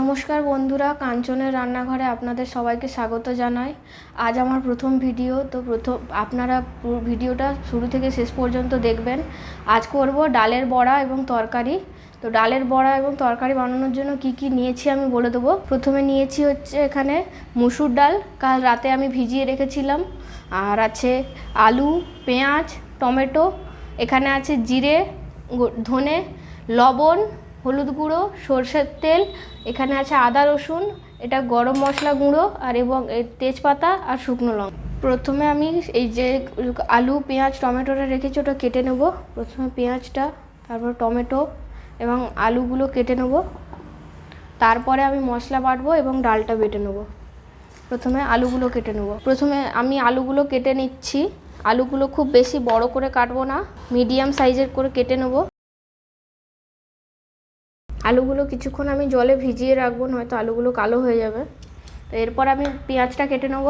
নমস্কার বন্ধুরা, কাঞ্চনের রান্নাঘরে আপনাদের সবাইকে স্বাগত জানাই। আজ আমার প্রথম ভিডিও, তো প্রথম আপনারা ভিডিওটা শুরু থেকে শেষ পর্যন্ত দেখবেন। আজ করব ডালের বড়া এবং তরকারি। তো ডালের বড়া এবং তরকারি বানানোর জন্য কি কি নিয়েছি আমি বলে দেবো। প্রথমে নিয়েছি হচ্ছে এখানে মুসুর ডাল। কাল রাতে আমি ভিজিয়ে রেখেছিলাম। আর আছে আলু, পেঁয়াজ, টমেটো, এখানে আছে জিরে ধনে, লবণ হলুদ গুঁড়ো, সর্ষের তেল, এখানে আছে আদা রসুন, এটা গরম মশলা গুঁড়ো, আর এবং তেজপাতা আর শুকনো লঙ্কা। প্রথমে আমি এই যে আলু, পেঁয়াজ, টমেটোটা রেখেছি, ওটা কেটে নেব। প্রথমে পেঁয়াজটা, তারপর টমেটো এবং আলুগুলো কেটে নেব। তারপরে আমি মশলা বাটবো এবং ডালটা বেটে নেব। প্রথমে আলুগুলো কেটে নেব। প্রথমে আমি আলুগুলো কেটে নিচ্ছি। আলুগুলো খুব বেশি বড় করে কাটবো না, মিডিয়াম সাইজের করে কেটে নেব। আলুগুলো কিছুক্ষণ আমি জলে ভিজিয়ে রাখব, নয়তো আলুগুলো কালো হয়ে যাবে। তো এরপর আমি পেঁয়াজটা কেটে নেব।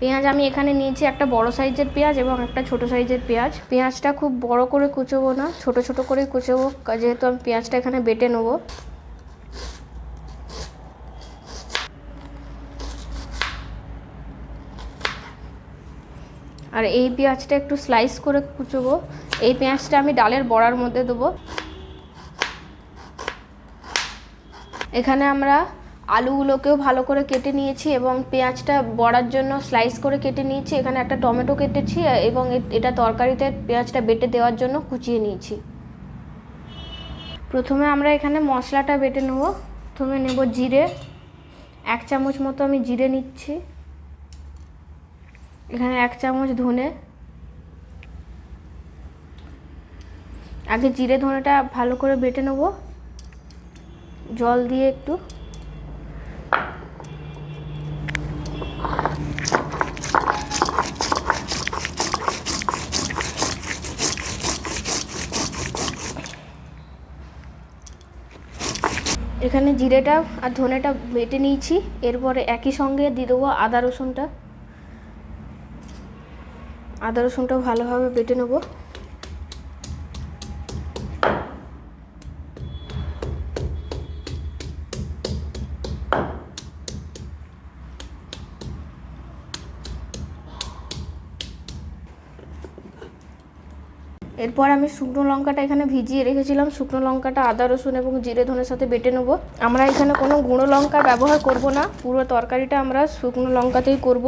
পেঁয়াজ আমি এখানে নিয়েছি একটা বড় সাইজের পেঁয়াজ এবং একটা ছোট সাইজের পেঁয়াজ। পেঁয়াজটা খুব বড় করে কুচোবো না, ছোট ছোট করে কুচোবো যেহেতু আমি পেঁয়াজটা এখানে বেটে নেব। আর এই পেঁয়াজটা একটু স্লাইস করে কুচোবো। এই পেঁয়াজটা আমি ডালের বড়ার মধ্যে দেবো। এখানে আমরা আলুগুলোকেও ভালো করে কেটে নিয়েছি এবং পেঁয়াজটা বড়ার জন্য স্লাইস করে কেটে নিয়েছি। এখানে একটা টমেটো কেটেছি এবং এটা তরকারিতে পেঁয়াজটা বেটে দেওয়ার জন্য কুচিয়ে নিয়েছি। প্রথমে আমরা এখানে মশলাটা বেটে নেব। প্রথমে নেব জিরে। এক চামচ মতো আমি জিরে নিচ্ছি। এখানে এক চামচ ধনে। আগে জিরে ধনেটা ভালো করে বেটে নেব। জল দিয়ে একটু এখানে জিরেটা আর ধনেটা বেটে নিয়েছি। এরপরে একই সঙ্গে দিয়ে দেবো আদা রসুনটা। আদা রসুনটা ভালোভাবে বেটে নেব। এরপর আমি শুকনো লঙ্কাটা এখানে ভিজিয়ে রেখেছিলাম। শুকনো লঙ্কাটা, আদা, রসুন এবং জিরে ধনের সাথে বেটে নেব। আমরা এখানে কোনো গুঁড়ো লঙ্কা ব্যবহার করব না। পুরো তরকারিটা আমরা শুকনো লঙ্কাতেই করব।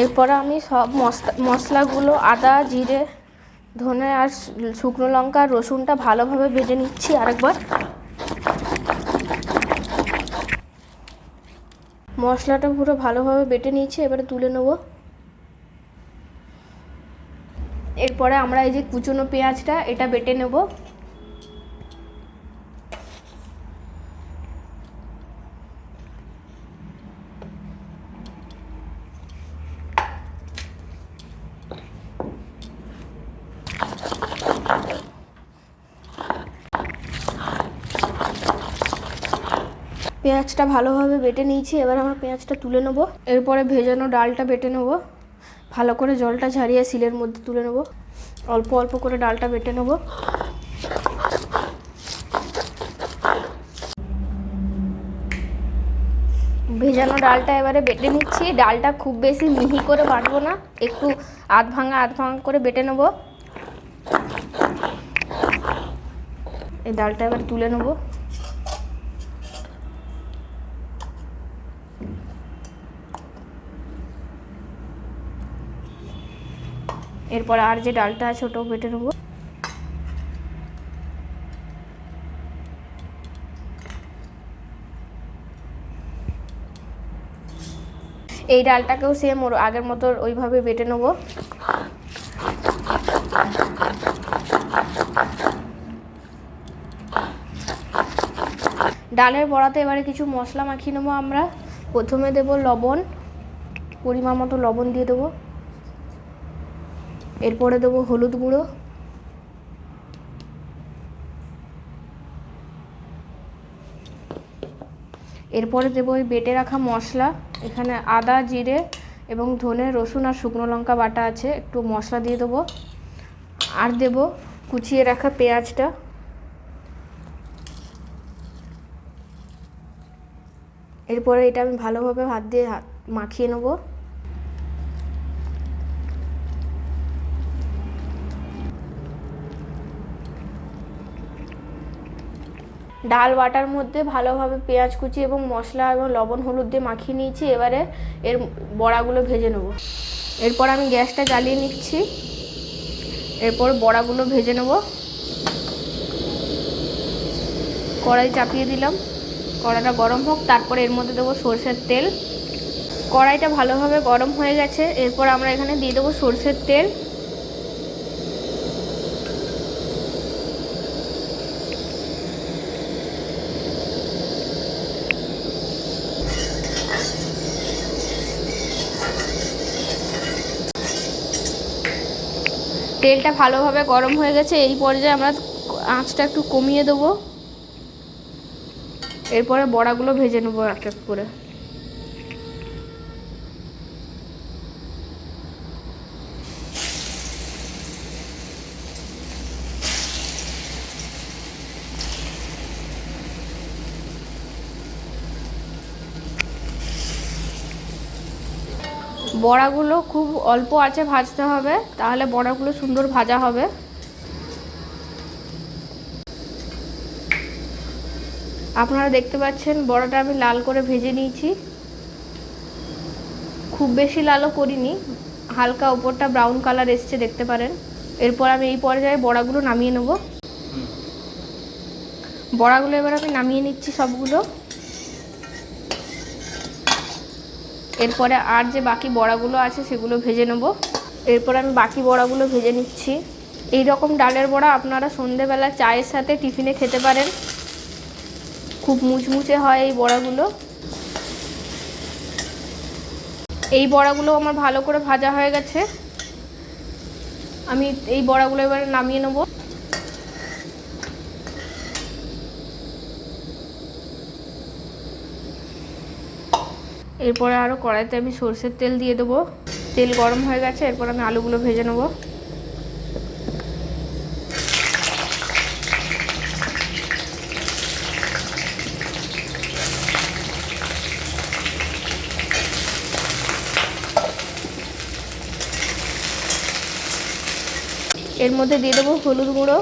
এরপরে আমি সব মশলা, মশলাগুলো আদা, জিরে ধনে আর শুকনো লঙ্কা আর রসুনটা ভালোভাবে ভেজে নিচ্ছি আরেকবার। মশলাটা পুরো ভালোভাবে বেটে নিয়েছি, এবারে তুলে নেব। এরপরে আমরা এই যে কুচনো পেঁয়াজটা, এটা বেটে নেব। পেঁয়াজটা ভালোভাবে বেটে নিয়েছি, এবার আমরা পেঁয়াজটা তুলে নেব। এরপরে ভেজানো ডালটা বেটে নেব। ভালো করে জলটা ঝারিয়ে সিলের মধ্যে তুলে নেব। অল্প অল্প করে ডালটা বেটে নেব। ভেজানো ডালটা এবারে বেটে নিচ্ছি। ডালটা খুব বেশি মিহি করে বাটবো না, একটু আধ ভাঙা আধ ভাঙা করে বেটে নেব। এই ডালটা এবার তুলে নেব। এরপর আর যে ডালটা আছে ওটাও বেটে নেব। এই ডালটাকেও সেম ওর আগের মতো ওইভাবে বেটে নেব। ডালের বড়াতে এবারে কিছু মশলা মাখিয়ে নেব আমরা। প্রথমে দেব লবণ, পরিমাণ মতো লবণ দিয়ে দেবো। এরপরে দেবো হলুদ গুঁড়ো। এরপরে দেবো ওই বেটে রাখা মশলা। এখানে আদা, জিরে এবং ধনে, রসুন আর শুকনো লঙ্কা বাটা আছে, একটু মশলা দিয়ে দেবো। আর দেব কুচিয়ে রাখা পেঁয়াজটা। এরপরে এটা আমি ভালোভাবে হাত দিয়ে হাত মাখিয়ে নেব। ডাল বাটার মধ্যে ভালোভাবে পেঁয়াজ কুচি এবং মশলা এবং লবণ, হলুদ দিয়ে মাখিয়ে নিয়েছি। এবারে এর বড়াগুলো ভেজে নেব। এরপর আমি গ্যাসটা জ্বালিয়ে নিচ্ছি। এরপর বড়াগুলো ভেজে নেব। কড়াই চাপিয়ে দিলাম। কড়াইটা গরম হোক, তারপরে এর মধ্যে দেবো সর্ষের তেল। কড়াইটা ভালোভাবে গরম হয়ে গেছে। এরপর আমরা এখানে দিয়ে দেবো সর্ষের তেল। তেলটা ভালোভাবে গরম হয়ে গেছে, এই পর্যায়ে আমরা আঁচটা একটু কমিয়ে দেবো। এরপরে বড়াগুলো ভেজে নেব এক এক করে। বড়াগুলো খুব অল্প আছে ভাজতে হবে, তাহলে বড়াগুলো সুন্দর ভাজা হবে। আপনারা দেখতে পাচ্ছেন বড়াটা আমি লাল করে ভেজে নিয়েছি। খুব বেশি লালও করিনি, হালকা ওপরটা ব্রাউন কালার এসছে দেখতে পারেন। এরপর আমি এই পর্যায়ে বড়াগুলো নামিয়ে নেব। বড়াগুলো এবার আমি নামিয়ে নিচ্ছি সবগুলো। এরপরে আর যে বাকি বড়াগুলো আছে সেগুলো ভেজে নেব। এরপর আমি বাকি বড়াগুলো ভেজে নিচ্ছি। এই রকম ডালের বড়া আপনারা সন্ধেবেলা চায়ের সাথে টিফিনে খেতে পারেন। খুব মুচমুচে হয় এই বড়াগুলো। এই বড়াগুলো আমার ভালো করে ভাজা হয়ে গেছে। আমি এই বড়াগুলো এবারে নামিয়ে নেব। এরপরে আরও কড়াইতে আমি সর্ষের তেল দিয়ে দেবো। তেল গরম হয়ে গেছে, এরপর আমি আলুগুলো ভেজে নেব। এর মধ্যে দিয়ে দেবো হলুদ গুঁড়ো,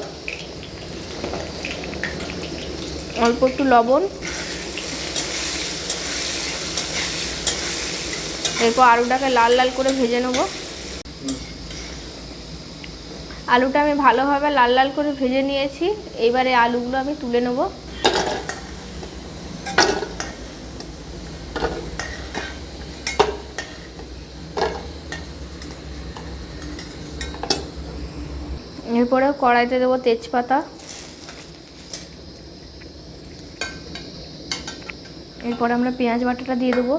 অল্প একটু লবণ। এরপর আলুটাকে লাল লাল করে ভেজে নেব। আলুটা আমি ভালোভাবে লাল লাল করে ভেজে নিয়েছি। এইবারে আলুগুলো আমি তুলে নেব। এরপরে কড়াইতে দেবো তেজপাতা। এরপরে আমরা পেঁয়াজ বাটাটা দিয়ে দেবো।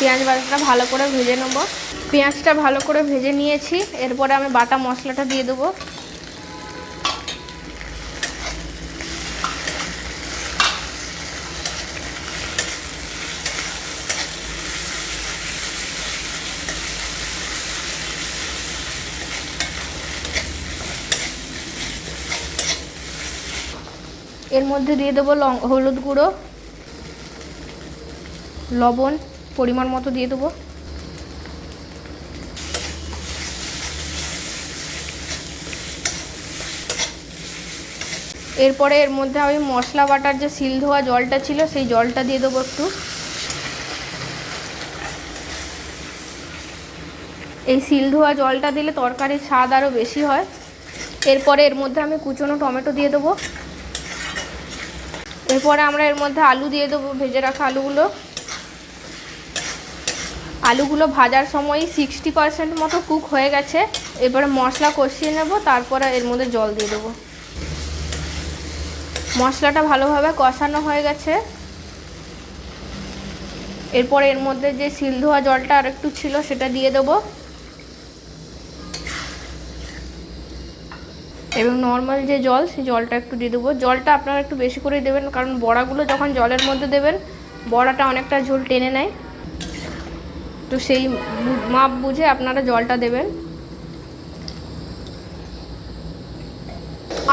পেঁয়াজ বাটাটা ভালো করে ভেজে নেব। পেঁয়াজটা ভালো করে ভেজে নিয়েছি। এরপরে আমি বাটা মশলাটা দিয়ে দেবো। এর মধ্যে দিয়ে দেবো হলুদ গুঁড়ো, লবণ পরিমাণ মতো দিয়ে দেবো। এরপরে এর মধ্যে আমি মশলা বাটার যে সিল ধোয়া জলটা ছিল, সেই জলটা দিয়ে দেবো একটু। এই শিল ধোয়া জলটা দিলে তরকারির স্বাদ আরও বেশি হয়। এরপরে এর মধ্যে আমি কুচনো টমেটো দিয়ে দেবো। এরপরে আমরা এর মধ্যে আলু দিয়ে দেবো, ভেজে রাখা আলুগুলো। আলুগুলো ভাজার সময় সিক্সটি পারসেন্ট মতো কুক হয়ে গেছে। এবারে মশলা কষিয়ে নেব, তারপরে এর মধ্যে জল দিয়ে দেবো। মশলাটা ভালোভাবে কষানো হয়ে গেছে। এরপর এর মধ্যে যে শিল ধোয়া জলটা আর একটু ছিল সেটা দিয়ে দেবো। এবং নর্মাল যে জল, সেই জলটা একটু দিয়ে দেবো। জলটা আপনারা একটু বেশি করেই দেবেন, কারণ বড়াগুলো যখন জলের মধ্যে দেবেন, বড়াটা অনেকটা ঝোল টেনে নেয়। তো সেই মাপ বুঝে আপনারা জলটা দেবেন।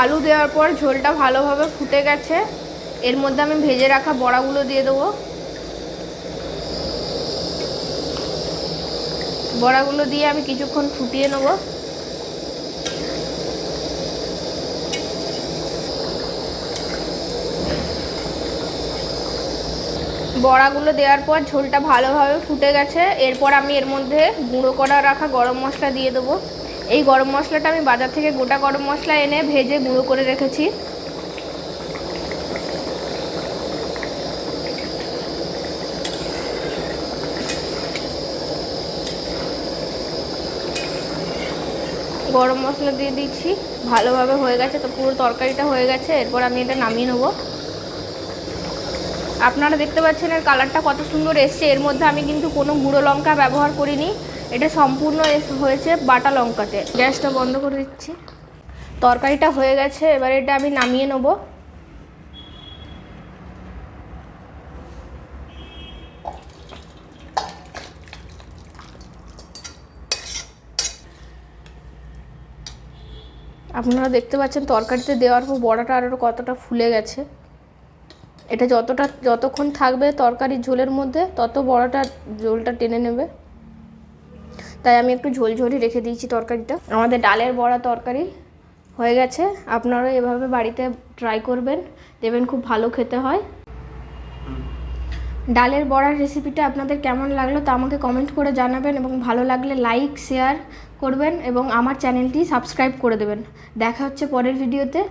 আলু দেওয়ার পর ঝোলটা ভালোভাবে ফুটে গেছে। এর মধ্যে আমি ভেজে রাখা বড়াগুলো দিয়ে দেবো। বড়াগুলো দিয়ে আমি কিছুক্ষণ ফুটিয়ে নেব। বড়াগুলো দেওয়ার পর ঝোলটা ভালোভাবে ফুটে গেছে। এরপর আমি এর মধ্যে গুঁড়ো করা রাখা গরম মশলা দিয়ে দেবো। এই গরম মশলাটা আমি বাজার থেকে গোটা গরম মশলা এনে ভেজে গুঁড়ো করে রেখেছি। গরম মশলা দিয়ে দিচ্ছি। ভালোভাবে হয়ে গেছে তো পুরো তরকারিটা হয়ে গেছে। এরপর আমি এটা নামিয়ে নেব। আপনারা দেখতে পাচ্ছেন এর কালারটা কত সুন্দর এসছে। এর মধ্যে আমি কিন্তু কোনো গুঁড়ো লঙ্কা ব্যবহার করিনি। এটা সম্পূর্ণ এস- হয়েছে বাটা লঙ্কাতে। গ্যাসটা বন্ধ করে দিচ্ছি। তরকারিটা হয়ে গেছে এবার এটা আমি নামিয়ে নেব। আপনারা দেখতে পাচ্ছেন তরকারিতে দেওয়ার পর বড়াটা আরও কতটা ফুলে গেছে। এটা যতটা, যতক্ষণ থাকবে তরকারির ঝোলের মধ্যে, তত বড়াটা ঝোলটা টেনে নেবে। তাই আমি একটু ঝোল ঝোলই রেখে দিয়েছি তরকারিটা। আমাদের ডালের বড়া তরকারি হয়ে গেছে। আপনারা এভাবে বাড়িতে ট্রাই করবেন দেবেন খুব ভালো খেতে হয়। ডালের বড়ার রেসিপিটা আপনাদের কেমন লাগল তা আমাকে কমেন্ট করে জানাবেন এবং ভালো লাগলে লাইক, শেয়ার করবেন এবং আমার চ্যানেলটি সাবস্ক্রাইব করে দেবেন। দেখা হচ্ছে পরের ভিডিওতে।